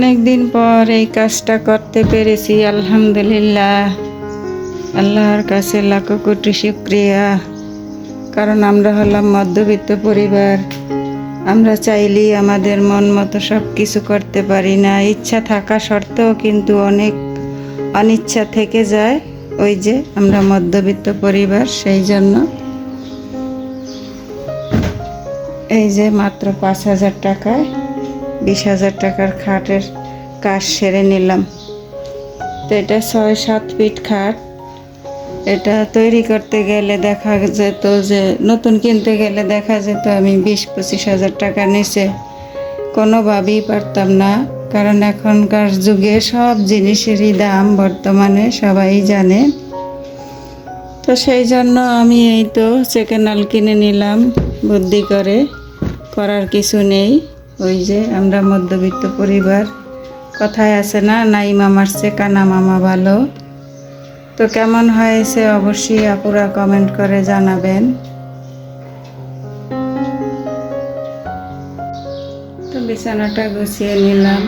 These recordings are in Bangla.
অনেক দিন পর এই কাজটা করতে পেরেছি, আলহামদুলিল্লাহ। আল্লাহর কাছে লাখো কোটি শুক্রিয়া। কারণ আমরা হলাম মধ্যবিত্ত পরিবার। আমরা চাইলেই আমাদের মন মতো সব কিছু করতে পারি না। ইচ্ছা থাকা সত্ত্বেও কিন্তু অনেক অনিচ্ছা থেকে যায় ওই যে আমরা মধ্যবিত্ত পরিবার, সেই জন্য। এই যে মাত্র পাঁচ হাজার টাকায় বিশ হাজার টাকার খাটের কাজ সেরে নিলাম। তো এটা ছয় সাত ফিট খাট। এটা তৈরি করতে গেলে দেখা যেত যে, নতুন কিনতে গেলে দেখা যেত আমি বিশ পঁচিশ হাজার টাকা নিচে। কোনোভাবেই পারতাম না, কারণ এখনকার যুগে সব জিনিসেরই দাম বর্তমানে সবাই জানে। তো সেই জন্য আমি এই তো সেকেন্ড কিনে নিলাম, বুদ্ধি করে, করার কিছু নেই। ওই যে আমরা মধ্যবিত্ত পরিবার। কথায় আছে না নাই মামার চেয়ে কানা মামা ভালো। তো কেমন হয়েছে অবশ্যই আপুরা কমেন্ট করে জানাবেন। তো বিছানাটা গুছিয়ে নিলাম।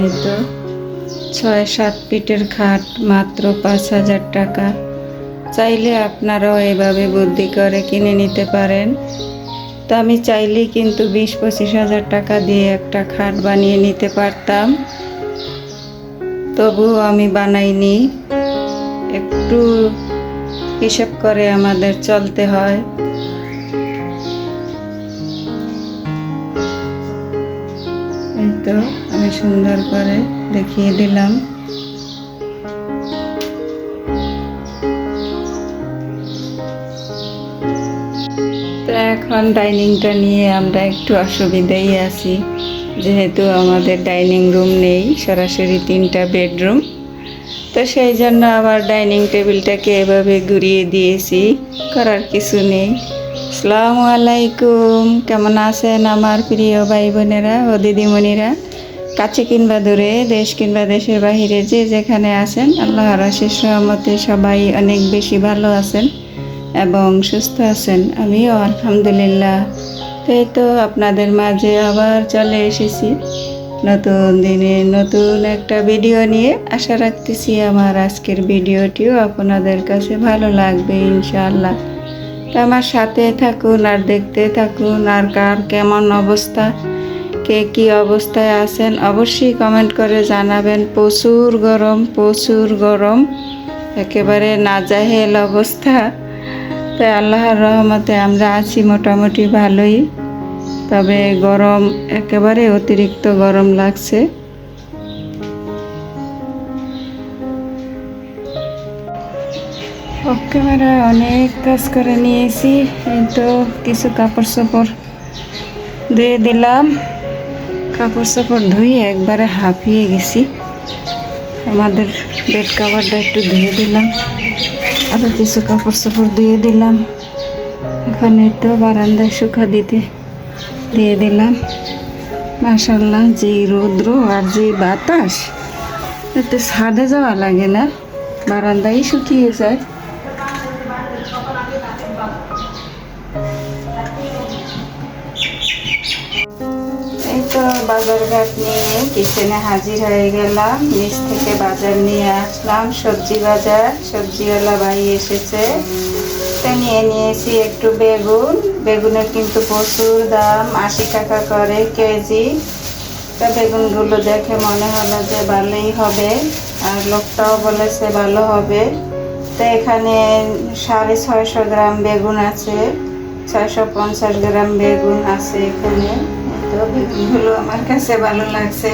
এই তো ছয় সাত ফিটের খাট, মাত্র পাঁচ হাজার টাকা। চাইলে আপনারাও এভাবে বুদ্ধি করে কিনে নিতে পারেন। তো আমি চাইলেই কিন্তু বিশ পঁচিশ হাজার টাকা দিয়ে একটা খাট বানিয়ে নিতে পারতাম। তবুও আমি বানাইনি। একটু হিসাব করে আমাদের চলতে হয়। এই তো আমি সুন্দর করে দেখিয়ে দিলাম। তো এখন ডাইনিংটা নিয়ে আমরা একটু অসুবিধাই আছি। যেহেতু আমাদের ডাইনিং রুম নেই, সরাসরি তিনটা বেডরুম। তো সেই জন্য আবার ডাইনিং টেবিলটাকে এভাবে ঘুরিয়ে দিয়েছি, করার কিছু নেই। আসসালামু আলাইকুম, কেমন আছেন আমার প্রিয় ভাই বোনেরা ও দিদিমণিরা? কাছে কিংবা দূরে, দেশ কিংবা দেশের বাহিরে যে যেখানে আছেন, আল্লাহর আশিস রহমতে সবাই অনেক বেশি ভালো আছেন। এবং সুস্থ আছেন। আমিও আলহামদুলিল্লাহ। তো এই তো আপনাদের মাঝে আবার চলে এসেছি। নতুন দিনে নতুন একটা ভিডিও নিয়ে আশা রাখতেছি আমার আজকের ভিডিওটিও আপনাদের কাছে ভালো লাগবে ইনশাআল্লাহ। তো আমার সাথে থাকুন আর দেখতে থাকুন আর কার কেমন অবস্থা, কে কি অবস্থায় আছেন অবশ্যই কমেন্ট করে জানাবেন। প্রচুর গরম প্রচুর গরম। একেবারে নাজাহেল অবস্থা। তাই আল্লাহর রহমতে আমরা আছি মোটামুটি ভালোই। তবে গরম একেবারে অতিরিক্ত গরম লাগছে। ক্যামেরা অনেক কাজ করে নিয়েছি। এই তো কিছু কাপড় চোপড় ধুয়ে দিলাম। কাপড় চোপড় ধুয়ে একবারে হাঁপিয়ে গেছি। আমাদের বেড কাভারটা একটু ধুয়ে দিলাম। আরও কিছু কাপড় চোপড় দিয়ে দিলাম। ওখানে তো বারান্দায় শুকা দিতে দিয়ে দিলাম। মাসাল্লাহ যে রৌদ্র আর যে বাতাস, এতে ছাদে যাওয়া লাগে না। বারান্দায় শুকিয়ে যায়। তো বাজার ঘাট নিয়ে কিচেনে হাজির হয়ে গেলাম। নিচ থেকে বাজার নিয়ে আসলাম। সবজি বাজার, সবজিওয়ালা ভাই এসেছে। তো নিয়ে নিয়েছি একটু বেগুন। বেগুনের কিন্তু প্রচুর দাম, আশি টাকা করে কেজি। তা বেগুনগুলো দেখে মনে হলো যে ভালোই হবে, আর লোকটাও বলেছে ভালো হবে। তো এখানে সাড়ে ছয়শো গ্রাম বেগুন আছে, ছয়শো পঞ্চাশ গ্রাম বেগুন আছে এখানে। তো বেগুনগুলো আমার কাছে ভালো লাগছে।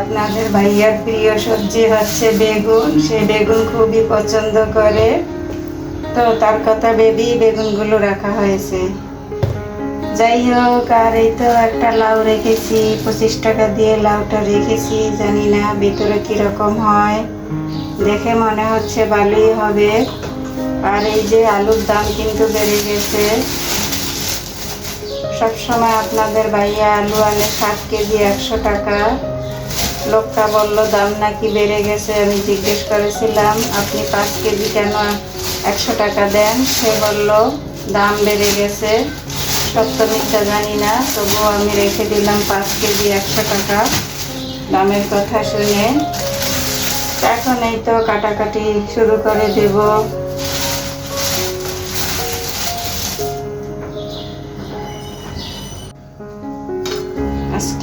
আপনাদের ভাইয়ার প্রিয় সবজি হচ্ছে বেগুন, সে বেগুন খুবই পছন্দ করে। তো তার কথা ভেবেই বেগুনগুলো রাখা হয়েছে। যাই হোক, আর এই তো একটা লাউ রেখেছি, পঁচিশ টাকা দিয়ে লাউটা রেখেছি, জানি না ভিতরে কীরকম হয়। দেখে মনে হচ্ছে ভালোই হবে। আর এই যে আলুর দাম কিন্তু বেড়ে গেছে। সবসময় আপনাদের ভাইয়া আলু আনে সাত কেজি একশো টাকা। লোকটা বলল, দাম নাকি বেড়ে গেছে। আমি জিজ্ঞেস করেছিলাম, আপনি পাঁচ কেজি কেন একশো টাকা দেন? সে বলল, দাম বেড়ে গেছে। সত্য মিথ্যা জানি না, তবুও আমি রেখে দিলাম পাঁচ কেজি একশো টাকা। দামের কথা শুনে এখন এই তো কাটাকাটি শুরু করে দেব।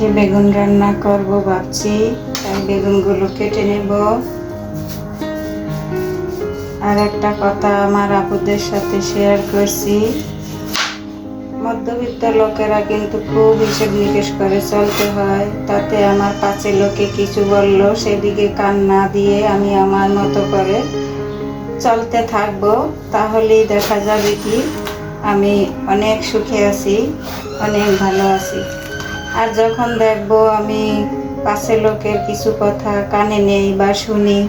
আজকে বেগুন রান্না করব ভাবছি, তাই বেগুনগুলো কেটে নেব। আর একটা কথা আমার আপুদের সাথে শেয়ার করছি। মধ্যবিত্ত লোকেরা কিন্তু খুব হিসেব নিকেশ করে চলতে হয়। তাতে আমার পাঁচে লোকে কিছু বলল, সেদিকে কান না দিয়ে আমি আমার মতো করে চলতে থাকব। তাহলেই দেখা যাবে কি, আমি অনেক সুখে আছি, অনেক ভালো আছি। আর যখন দেখব আমি পাশে লোকের কিছু কথা কানে নেই বা শুনি,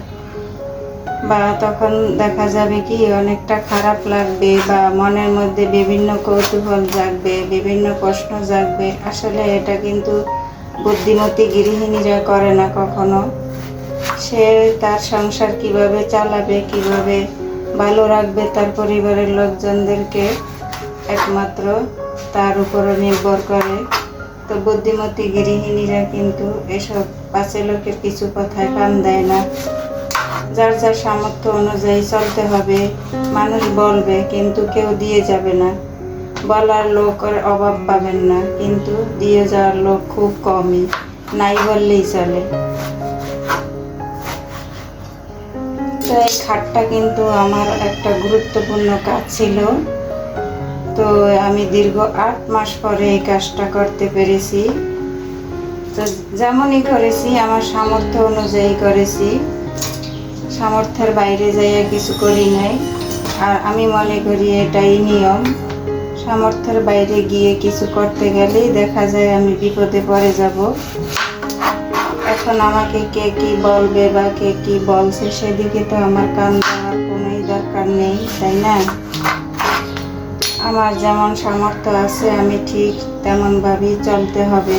বা তখন দেখা যাবে কি অনেকটা খারাপ লাগবে বা মনের মধ্যে বিভিন্ন কৌতূহল জাগবে, বিভিন্ন প্রশ্ন জাগবে। আসলে এটা কিন্তু বুদ্ধিমতী গৃহিণীরা করে না কখনো। সে তার সংসার কীভাবে চালাবে, কীভাবে ভালো রাখবে তার পরিবারের লোকজনদেরকে একমাত্র তার উপরে নির্ভর করে। তো বুদ্ধিমতী গৃহিণীরা কিন্তু এসব পাঁচে লোকের কিছু কথায় কান দেয় না। যার যার সামর্থ্য অনুযায়ী চলতে হবে, মানুষ বলবে, কিন্তু কেউ দিয়ে যাবে না। বলার লোকের অভাব পাবেন না, কিন্তু দিয়ে যাওয়ার লোক খুব কমই, নাই বললেই চলে। তো এই খাটটা কিন্তু আমার একটা গুরুত্বপূর্ণ কাজ ছিল। তো আমি দীর্ঘ আট মাস পরে এই কাজটা করতে পেরেছি। তো যেমনই করেছি, আমার সামর্থ্য অনুযায়ী করেছি। সামর্থ্যের বাইরে যাইয়া কিছু করি নাই। আর আমি মনে করি এটাই নিয়ম। সামর্থ্যের বাইরে গিয়ে কিছু করতে গেলেই দেখা যায় আমি বিপদে পড়ে যাব। এখন আমাকে কে কি বলবে বা কে কি বলছে, সেদিকে তো আমার কান দেওয়ার কোনোই দরকার নেই, তাই না? আমার যেমন সামর্থ্য আছে, আমি ঠিক তেমনভাবেই চলতে হবে।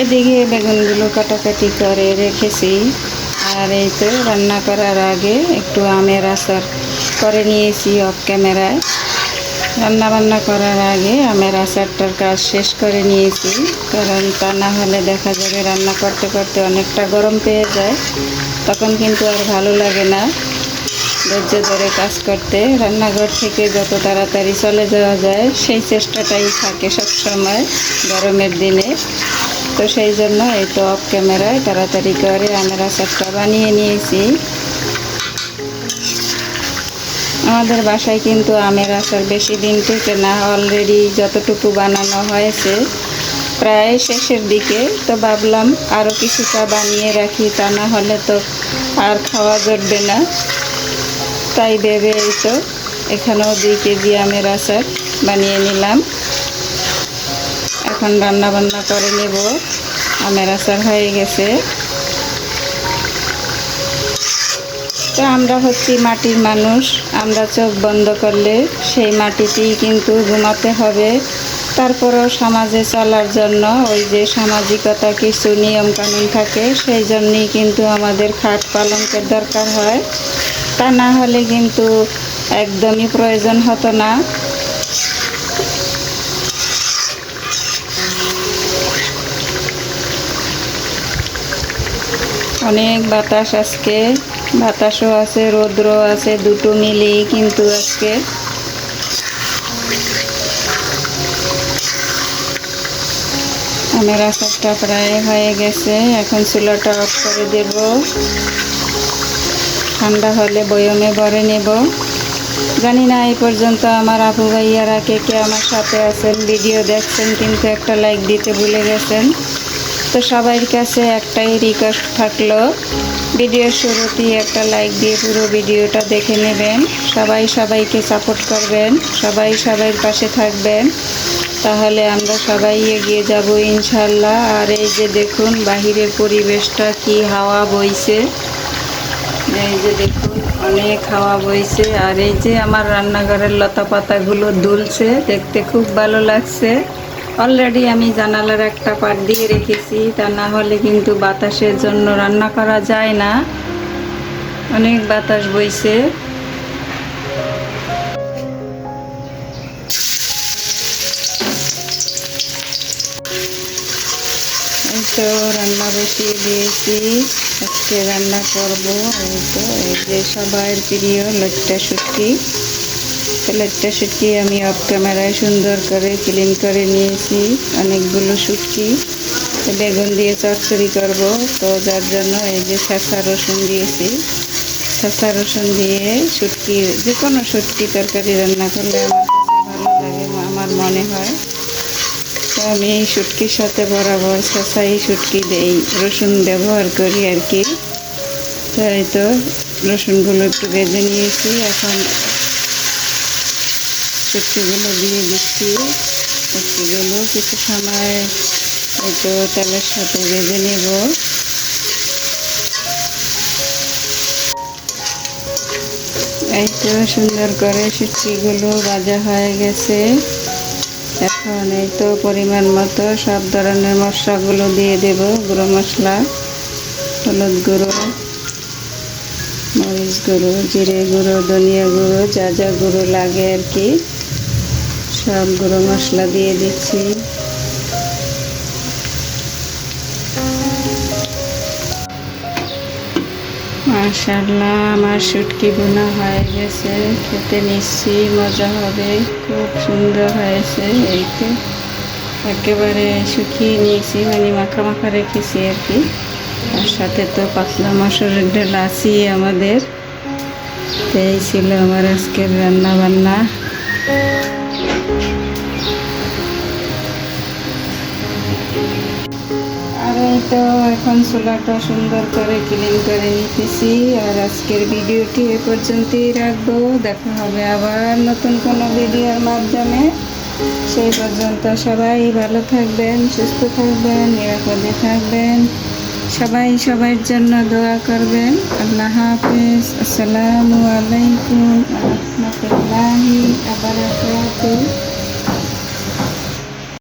এদিকে বেগুনগুলো কাটাকাটি করে রেখেছি, আর এই তো রান্না করার আগে একটু আমের আচার করে নিয়েছি অফ ক্যামেরায় রান্না বান্না করার আগে আমের আচারটার কাজ শেষ করে নিয়েছি, কারণ তা না হলে দেখা যাবে রান্না করতে করতে অনেকটা গরম পেয়ে যায়। তখন কিন্তু আর ভালো লাগে না ধৈর্য ধরে কাজ করতে। রান্নাঘর থেকে যত তাড়াতাড়ি চলে যাওয়া যায়, সেই চেষ্টাটাই থাকে সবসময় গরমের দিনে। তো সেই জন্য এই তো অফ ক্যামেরায় তাড়াতাড়ি করে আমের আচারটা বানিয়ে নিয়েছি। আমাদের বাসায় কিন্তু আমের আচার বেশি দিন থেকে না অলরেডি যতটুকু বানানো হয়েছে, প্রায় শেষের দিকে। তো ভাবলাম আরও কিছুটা বানিয়ে রাখি, তা না হলে তো আর খাওয়া জুটবে না। তাই ভেবে এই তো এখানেও দুই কেজি আমের আচার বানিয়ে নিলাম। এখন রান্না বান্না করে নেব। আমের আচার হয়ে গেছে। তো আমরা হচ্ছি মাটির মানুষ। আমরা চোখ বন্ধ করলে সেই মাটিতেই কিন্তু ঘুমাতে হবে। তারপরও সমাজে চলার জন্য ওই যে সামাজিকতা কিছু নিয়ম কানুন থাকে, সেই জন্যই কিন্তু আমাদের খাট পালঙ্কের দরকার হয়। তা না হলে কিন্তু একদমই প্রয়োজন হতো না। অনেক বাতাস আজকে। বাতাসও আছে রৌদ্র আছে, দুটো মিলেই কিন্তু আজকে আমার আচারটা প্রায় হয়ে গেছে। এখন চুলাটা অফ করে দেব। ঠান্ডা হলে বয়মে ভরে নেব। জানি না, এই পর্যন্ত আমার আপু ভাইয়ারা কে কে আমার সাথে আছেন, ভিডিও দেখছেন, কিন্তু একটা লাইক দিতে ভুলে গেছেন। তো সবার কাছে একটাই রিকোয়েস্ট থাকল ভিডিওর শুরুতেই একটা লাইক দিয়ে পুরো ভিডিওটা দেখে নেবেন। সবাই সবাইকে সাপোর্ট করবেন, সবাই সবাইয়ের পাশে থাকবেন। তাহলে আমরা সবাই এগিয়ে যাব ইনশাল্লাহ। আর এই যে দেখুন, বাহিরের পরিবেশটা কি হাওয়া বইছে। এই যে দেখুন, অনেক হাওয়া বইছে। আর এই যে আমার রান্নাঘরের লতা পাতাগুলো দুলছে, দেখতে খুব ভালো লাগছে। অলরেডি আমি জানালার একটা পাট দিয়ে রেখেছি, তা না হলে কিন্তু বাতাসের জন্য রান্না করা যায় না। অনেক বাতাস বইছে। তো রান্না বসিয়ে দিয়েছি। আজকে রান্না করব, এই তো, এই যে সবার প্রিয় লট্টা শুটকি তো লট্টা শুটকি আমি অফ ক্যামেরায় সুন্দর করে ক্লিন করে নিয়েছি। অনেকগুলো শুটকি। বেগুন দিয়ে চচ্চড়ি করব। তো যার জন্য এই যে শেষা রসুন দিয়েছি। শেষা রসুন দিয়ে শুটকি যে কোনো শুটকি তরকারি রান্না করলে আমার কাছে ভালো লাগে, আমার মনে হয়। তো আমি এই শুটকির সাথে বরাবর শশাই শুটকি দেই, রসুন ব্যবহার করি আর কি। তাই তো রসুনগুলো একটু বেজে নিয়েছি। এখন শুটকিগুলো দিয়ে দিচ্ছি। শুটকিগুলো কিছু সময় তো তেলের সাথে বেজে নেব। এই তো সুন্দর করে শুটকিগুলো ভাজা হয়ে গেছে। এখন এই তো পরিমাণ মতো সব ধরনের মশলাগুলো দিয়ে দেব। গুঁড়ো মশলা, হলুদ গুঁড়ো, মরিচ গুঁড়ো, জিরে গুঁড়ো, ধনিয়া গুঁড়ো, যা যা গুঁড়ো লাগে আর কি। সব গুঁড়ো মশলা দিয়ে দিচ্ছি। মাশাল্লাহ আমার শুটকি বোনা হয়ে গেছে। খেতে নিশ্চয়ই মজা হবে। খুব সুন্দর হয়েছে এই তো একেবারে শুকিয়ে নিয়েছি মানে মাখা মাখা রেখেছি আর কি। তার সাথে তো পাতলা মশারের ডাল আছেই আমাদের। এই ছিল আমার আজকের রান্না বান্না এই তো এখন চুলাটা সুন্দর করে ক্লিন করে নিতেছি আর আজকের ভিডিওটি এ পর্যন্তই রাখব। দেখা হবে আবার নতুন কোনো ভিডিওর মাধ্যমে। সেই পর্যন্ত সবাই ভালো থাকবেন, সুস্থ থাকবেন, নিরাপদে থাকবেন। সবাই সবার জন্য দোয়া করবেন। আল্লাহ হাফিজ। আসসালামু আলাইকুম। আবার